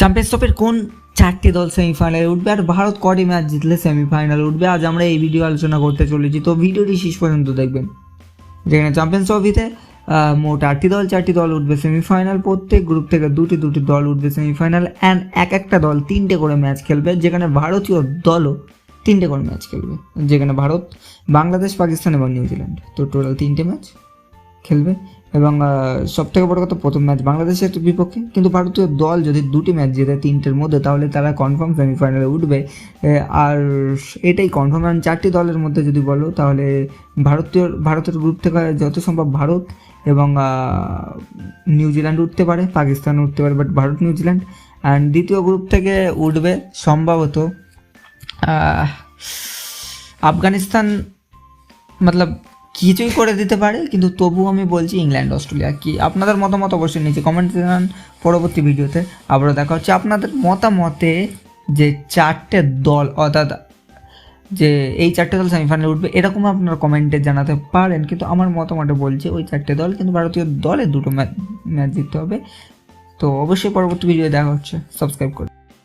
Champions ট্রফির কোন চারটি দল সেমিফাইনালে উঠবে? আর ভারত কটি ম্যাচ জিতলে সেমিফাইনালে উঠবে? আজ আমরা এই ভিডিও আলোচনা করতে চলেছি। তো ভিডিওটি শেষ পর্যন্ত দেখবেন। যেখানে চ্যাম্পিয়ন্স ট্রফিতে মোট আটটি দল, চারটি দল উঠবে সেমিফাইনাল প্রত্যেক গ্রুপ থেকে দুটি দুটি দল উঠবে সেমিফাইনাল অ্যান্ড এক একটা দল তিনটে করে ম্যাচ খেলবে, যেখানে ভারতীয় দলও তিনটে করে ম্যাচ খেলবে। যেখানে ভারত, বাংলাদেশ, পাকিস্তান এবং নিউজিল্যান্ড। তো টোটাল তিনটে ম্যাচ খেলবে এবং সব থেকে বড় কথা প্রথম ম্যাচ বাংলাদেশের বিপক্ষে, কিন্তু ভারতীয় দল যদি দুটি ম্যাচ জেতে তিনটের মধ্যে, তাহলে তারা কনফার্ম সেমিফাইনালে উঠবে। আর এটাই কনফার্ম কারণ চারটি দলের মধ্যে যদি বলো, তাহলে ভারতীয়, ভারতের গ্রুপ থেকে যত সম্ভব ভারত এবং নিউজিল্যান্ড উঠতে পারে পাকিস্তান উঠতে পারে but Bharat New Zealand and দ্বিতীয় গ্রুপ থেকে উঠবে সম্ভবত আফগানিস্তান মতলব কিছুই করে দিতে পারে, কিন্তু তবুও আমি বলছি ইংল্যান্ড, অস্ট্রেলিয়া। কি, আপনাদের মতামত অবশ্যই নিচে কমেন্ট জানান। পরবর্তী ভিডিওতে আবারও দেখা হচ্ছে। আপনাদের মতামতে যে চারটে দল, অর্থাৎ যে এই চারটে দল সেমিফাইনালে উঠবে, এরকম আপনারা কমেন্টে জানাতে পারেন। কিন্তু আমার মতামতে বলছে, ওই চারটে দল, কিন্তু ভারতীয় দলে দুটো ম্যাচ ম্যাচ জিততে হবে। তো অবশ্যই পরবর্তী ভিডিও দেখা হচ্ছে। সাবস্ক্রাইব করে